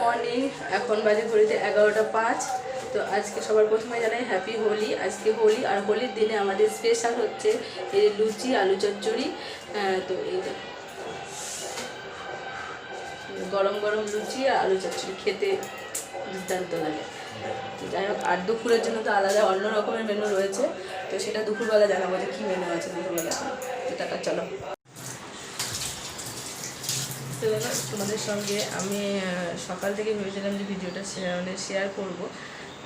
Morning এখন বাজে ঘড়িতে এগারোটা পাঁচ। তো আজকে সবার প্রথমে জানাই হ্যাপি হোলি। আজকে হোলি আর হোলির দিনে আমাদের স্পেশাল হচ্ছে এই লুচি আলু চচ্চড়ি। আহ, তো এই। গরম গরম লুচি আর আলু চচ্চড়ি খেতে দুর্দান্ত লাগে। যাই হোক আর দুপুরের জন্য তো আলাদা অন্য রকমের মেনু রয়েছে। তো সেটা দুপুরবেলা জানাব যে কী মেনু আছে দুপুরবেলা। তো টাটা চলো। তোমাদের সঙ্গে আমি সকাল থেকে ভেবেছিলাম যে ভিডিওটা মানে শেয়ার করব।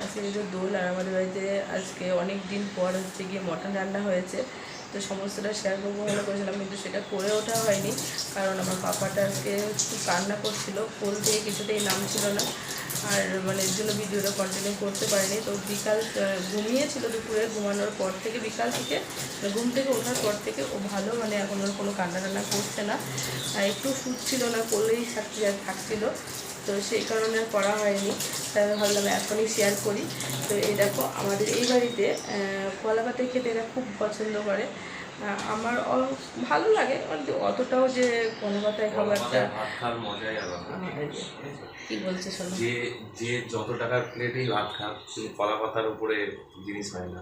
আজকে যেহেতু দোল আর আমাদের বাড়িতে আজকে অনেক দিন পর হচ্ছে গিয়ে মটন রান্না হয়েছে, তো সমস্তটা শেয়ার করব ভালো করেছিলাম, কিন্তু সেটা করে ওঠা হয়নি। কারণ আমার পাপাটা আজকে কান্না করছিল, কোল থেকে কিছুতেই নামছিল না। আর মানে এর জন্য ভিডিওটা কন্টিনিউ করতে পারিনি। তো বিকাল ঘুমিয়েছিল দুপুরে ঘুমানোর পর থেকে বিকাল থেকে মানে ঘুম থেকে ওঠার পর থেকে ও ভালো মানে এখন ওর কোনো কান্না টান্না করছে না। আর একটু শুচ্ছিল না করলেই থাকতে থাকছিল। তো সেই কারণে আর করা হয়নি। তাই আমি ভাবলাম এখনই শেয়ার করি। তো এই দেখো আমাদের এই বাড়িতে আহ, কলা পাতায় খেতে এরা খুব পছন্দ করে। আমার অ- ভালো লাগে কিন্তু অতটাও যে কলকাতায় পাতায় খাবার একটা কলাপাতায় ভাত খাওয়ার মজাই আলাদা। আমার কি বলছে শোনো? যে যে যত টাকার প্লেটেই ভাত খাক কলা পাতার উপরে জিনিস হয় না।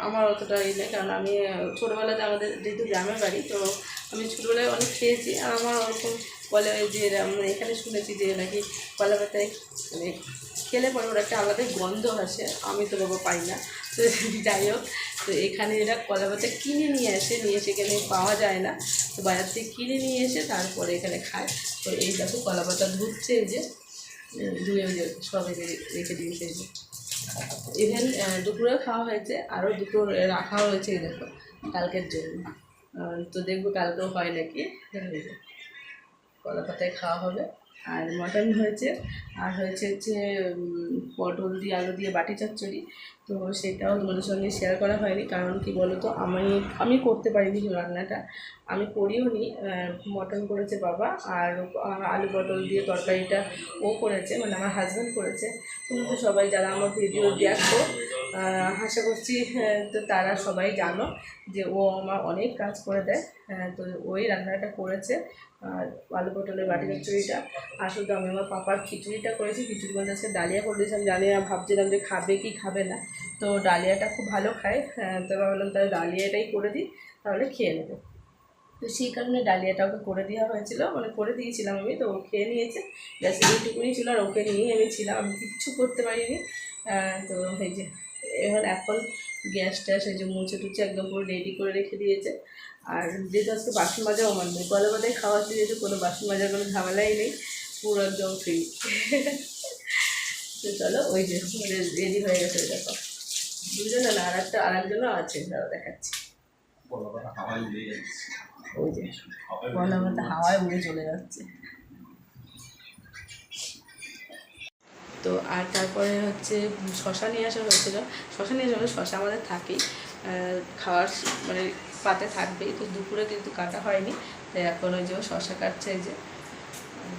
আমার অতটা ই নেই কারণ আমি ছোটোবেলাতে আমাদের যেহেতু গ্রামের বাড়ি তো আমি ছোটোবেলায় অনেক খেয়েছি। আর আমার ওরকম বলে যে আমরা এখানে শুনেছি যে নাকি কলা পাতায় মানে খেলে পরে ওর একটা আলাদাই গন্ধ আসে, আমি তো বাবা পাই না। তো যাই হোক, তো এখানে এরা কলা পাতা কিনে নিয়ে আসে, নিয়ে এসে এখানে পাওয়া যায় না। তো বাজার থেকে কিনে নিয়ে এসে তারপরে এখানে খায়। তো এই দেখো কলা পাতা ধুচ্ছে যে ধুয়ে সব রেখে দিয়েছে যে। ইভেন দুপুরেও খাওয়া হয়েছে, আরও দুটো রাখা হয়েছে এই দেখো, কালকের জন্য। তো দেখব কালকেও হয় নাকি। কলা পাতায় খাওয়া হবে। আর মটন হয়েছে। আর হয়েছে হচ্ছে পটল দিয়ে আলু দিয়ে বাটি চচ্চড়ি। তো সেটাও তোমাদের সঙ্গে শেয়ার করা হয়নি। কারণ কি বলো তো আমি আমি করতে পারিনি রান্নাটা। আমি করিও নি। মটন করেছে বাবা। আর আলু পটল দিয়ে তরকারিটা ও করেছে। মানে আমার হাজব্যান্ড করেছে। তুমি তো সবাই যারা আমার ভিডিও দেখো আশা করছি হ্যাঁ, তো তারা সবাই জানো যে ও আমার অনেক কাজ করে দেয়। হ্যাঁ, তো ওই রান্নাটা করেছে। আর আলু পটলের বাটি খিচুড়িটা। আর শুধু আমি আমার পাপার খিচুড়িটা করেছি। খিচুড়ি বলতে আজকে ডালিয়া করে দিয়েছিলাম। ডালিয়া ভাবছিলাম যে খাবে কি খাবে না। তো ডালিয়াটা খুব ভালো খায়। হ্যাঁ, তো ভাবলাম তাহলে ডালিয়াটাই করে দিই তাহলে খেয়ে নেবে। তো সেই কারণে ডালিয়াটা ওকে করে দেওয়া হয়েছিল। মানে করে দিয়েছিলাম আমি তো ও খেয়ে নিয়েছে। ব্যাস এইটুকুনি ছিল আর ওকে নিয়েই আমি ছিলাম। আমি কিচ্ছু করতে পারিনি। তো এই যে এবার এখন গ্যাস ট্যাস এই যে মুছে টুচে একদম পুরো রেডি করে রেখে দিয়েছে। আর যেহেতু আজকে বাসন মাজাও আমার নেই গলা বাদায় খাওয়া হচ্ছে যেহেতু কোনো বাসন মাজার কোনো ঝামেলাই নেই। পুরো একদম ফ্রি তো চলো ওই যে রেডি হয়ে গেছে ওই দেখো। দুজনে না আর একটা আর একজনও আছে। দাঁড়া দেখাচ্ছি। ওই যে বলা মতো হাওয়ায় উড়ে চলে যাচ্ছে। তো আর তারপরে হচ্ছে শশা নিয়ে আসা হয়েছিল। শশা নিয়ে আসা শশা আমাদের থাকেই খাওয়ার মানে পাতে থাকবেই তো দুপুরে কিন্তু কাটা হয়নি। তাই এখন ওই যে শশা কাটছে এই যে।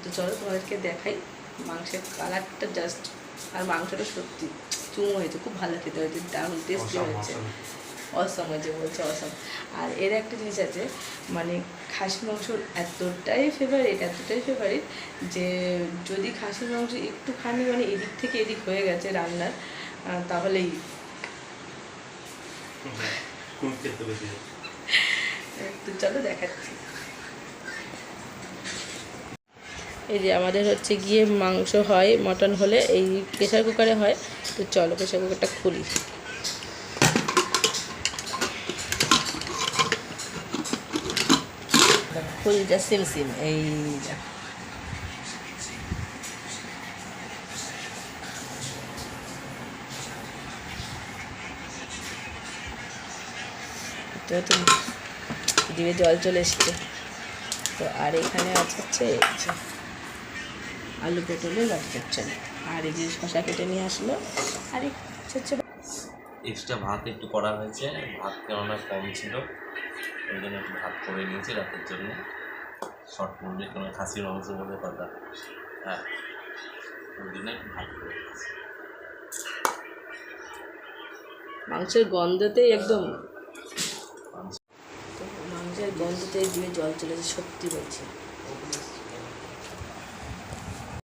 তো চলো তোমাদেরকে দেখাই মাংসের কালারটা জাস্ট আর মাংসটা সত্যি চুমো হয়েছে খুব ভালো খেতে হয়েছে দারুণ টেস্টি হয়েছে। অসম। অসম হয়েছে বলছে অসম আর এর একটা জিনিস আছে মানে খাসির মাংস এতটাই ফেভারিট এতটাই ফেভারিট যে যদি খাসির মাংস একটুখানি মানে এদিক থেকে এদিক হয়ে গেছে রান্নার তাহলেই। তো চলো দেখাচ্ছি। এই যে আমাদের হচ্ছে গিয়ে মাংস হয় মটন হলে এই প্রেশার কুকারে হয় তো চলো প্রেশার কুকারটা খুলি। খুলটা সিম সিম, এই তো জল চলে এসছে। তো আর এখানে আছে আলু বাটি চচ্চড়ি আর এই যে শশা কেটে নিয়ে আসলো। আর হচ্ছে এক্সট্রা ভাত একটু করা হয়েছে, ভাত কেননা কম ছিল। ওই জন্য একটু ভাত করে নিয়েছি রাতের জন্য। শর্ট পড়বে কোনো খাসির মাংস বলে কথা। হ্যাঁ ওই জন্য একটু ভাত করে নিয়েছি। মাংসের গন্ধতেই একদম মাংসের গন্ধতেই দিয়ে জল চলেছে সত্যি বলছি।